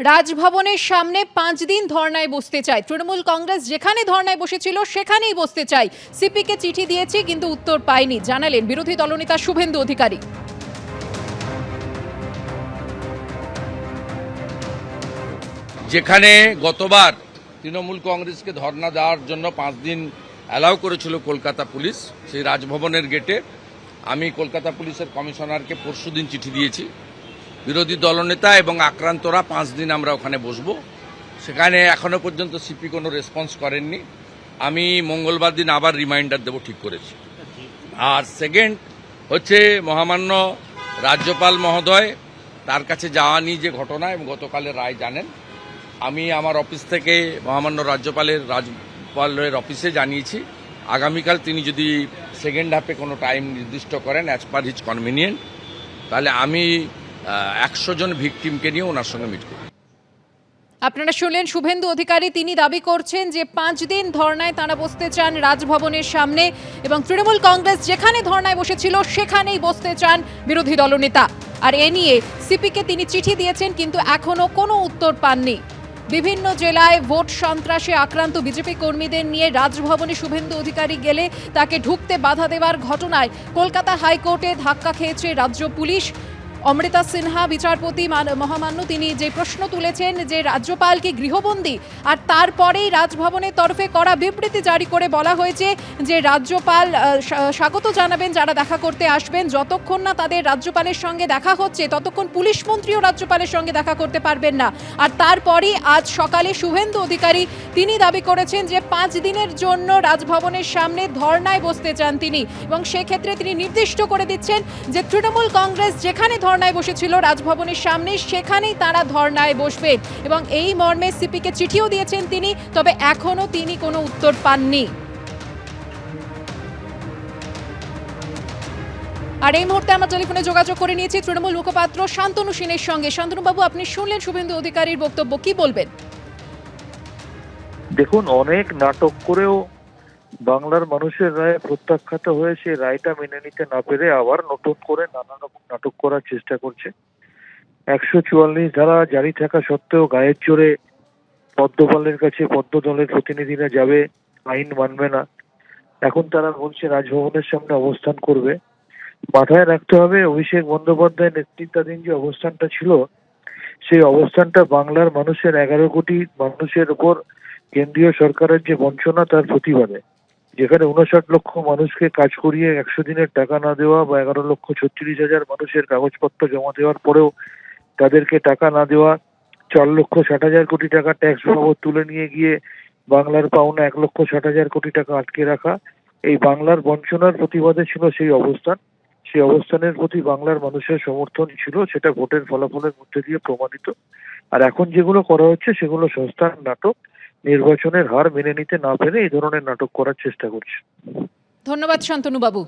রাজভবনের সামনে পাঁচ দিন ধর্নায় বসতে চায়। তৃণমূল কংগ্রেস যেখানে ধর্নায় বসেছিল, সেখানেই বসতে চাই সিপিকে চিঠি দিয়েছি, কিন্তু উত্তর পাইনি জানালেন বিরোধী দলনেতা শুভেন্দু অধিকারী। যেখানে গতবার তৃণমূল কংগ্রেসকে ধর্ণা দেওয়ার জন্য পাঁচ দিন অ্যালাউ করেছিল কলকাতা পুলিশ, সেই রাজভবনের গেটে। আমি কলকাতা পুলিশের কমিশনারকে পরশুদিন চিঠি দিয়েছি। বিরোধী দলনেতা এবং আক্রান্তরা পাঁচ দিন আমরা ওখানে বসবো। সেখানে এখনও পর্যন্ত সিপি কোনো রেসপন্স করেননি। আমি মঙ্গলবার দিন আবার রিমাইন্ডার দেবো ঠিক করেছি। আর সেকেন্ড হচ্ছে মহামান্য রাজ্যপাল মহোদয়, তার কাছে যাওয়া নিয়ে যে ঘটনা এবং গতকালের রায় জানেন। আমি আমার অফিস থেকে মহামান্য রাজ্যপালের রাজ্যপালের অফিসে জানিয়েছি। আগামীকাল তিনি যদি সেকেন্ড হাফে কোনো টাইম নির্দিষ্ট করেন অ্যাজ পার হিজ কনভিনিয়েন্ট তাহলে আমি একশো জন ভিকটিমকে নিয়ে ওনার সঙ্গে মিট করব আপনারা শুনলেন শুভেন্দু অধিকারী, তিনি দাবি করছেন যে পাঁচ দিন ধর্নায় তারা বসতে চান রাজভবনের সামনে এবং তৃণমূল কংগ্রেস যেখানে ধর্নায় বসেছিল সেখানেই বসতে চান বিরোধী দলনেতা। আর এ নিয়ে সিপিকে তিনি চিঠি দিয়েছেন, কিন্তু এখনও কোনো উত্তর পাননি। বিভিন্ন জেলায় ভোট সন্ত্রাসে আক্রান্ত বিজেপি কর্মীদের নিয়ে রাজভবনে শুভেন্দু অধিকারী গেলে তাকে ঢুকতে বাধা দেওয়ার ঘটনায় কলকাতা হাইকোর্টে ধাক্কা খেয়েছে রাজ্য পুলিশ। অমৃতা সিনহা, বিচারপতি মান- মহামান্য, তিনি যে প্রশ্ন তুলেছেন যে রাজ্যপাল কি গৃহবন্দী আর তারপরেই রাজভবনের তরফে করা বিবৃতি জারি করে বলা হয়েছে যে রাজ্যপাল স্বাগত জানাবেন যারা দেখা করতে আসবেন। যতক্ষণ না তাদের রাজ্যপালের সঙ্গে দেখা হচ্ছে, ততক্ষণ পুলিশ মন্ত্রীও রাজ্যপালের সঙ্গে দেখা করতে পারবেন না। আর তারপরই আজ সকালে শুভেন্দু অধিকারী, তিনি দাবি করেছেন যে পাঁচ দিনের জন্য রাজভবনের সামনে ধর্নায় বসতে চান তিনি এবং সেক্ষেত্রে তিনি নির্দিষ্ট করে দিচ্ছেন যে তৃণমূল কংগ্রেস যেখানে ধর্নায় বসেছিল রাজভবনের সামনে, সেখানেই তারা ধর্নায় বসবেন এবং এই মর্মে সিপিকে চিঠিও দিয়েছেন তিনি, তবে এখনও তিনি কোনো উত্তর পাননি। আর এই মুহূর্তে আমরা টেলিফোনে যোগাযোগ করে নিয়েছি তৃণমূল মুখপাত্র শান্তনু সেনের সঙ্গে। শান্তনু বাবু আপনি শুনলেন শুভেন্দু অধিকারীর বক্তব্য, কি বলবেন? দেখুন, অনেক নাটক করেও বাংলার মানুষের রায় প্রত্যাখ্যাত হয়ে সেই রায়টা মেনে নিতে না পেরে আবার নতুন করে নানা রকম নাটক করার চেষ্টা করছে। একশো চুয়াল্লিশ ধারা জারি থাকা সত্ত্বেও গায়ের জোরে পদ্মপালের কাছে পদ্ম দলের প্রতিনিধিরা যাবে, আইন মানবে না। এখন তারা বলছে, রাজভবনের সামনে অবস্থান করবে। মাথায় রাখতে হবে, অভিষেক বন্দ্যোপাধ্যায় নেতৃত্বাধীন যে অবস্থানটা ছিল, সেই অবস্থানটা বাংলার মানুষের এগারো কোটি মানুষের উপর কেন্দ্রীয় সরকারের যে বঞ্চনা, তার প্রতিবাদে। যেখানে উনষাট লক্ষ মানুষকে কাজ করিয়ে একশো দিনের টাকা না দেওয়া বা এগারো লক্ষ ছত্রিশ হাজার মানুষের কাগজপত্র জমা দেওয়ার পরেও তাদেরকে টাকা না দেওয়া, চার লক্ষ ষাট হাজার কোটি টাকা ট্যাক্স বাবদ তুলে নিয়ে গিয়ে বাংলার পাওনা এক লক্ষ ষাট হাজার কোটি টাকা আটকে রাখা, এই বাংলার বঞ্চনার প্রতিবাদে ছিল সেই অবস্থান। সেই অবস্থানের প্রতি বাংলার মানুষের সমর্থন ছিল, সেটা ভোটের ফলাফলের মধ্যে দিয়ে প্রমাণিত। আর এখন যেগুলো করা হচ্ছে সেগুলো সংস্থার নাটক। নির্বাচনের হার মেনে নিতে না পেরে এই ধরনের নাটক করার চেষ্টা করছে। ধন্যবাদ শান্তনু বাবু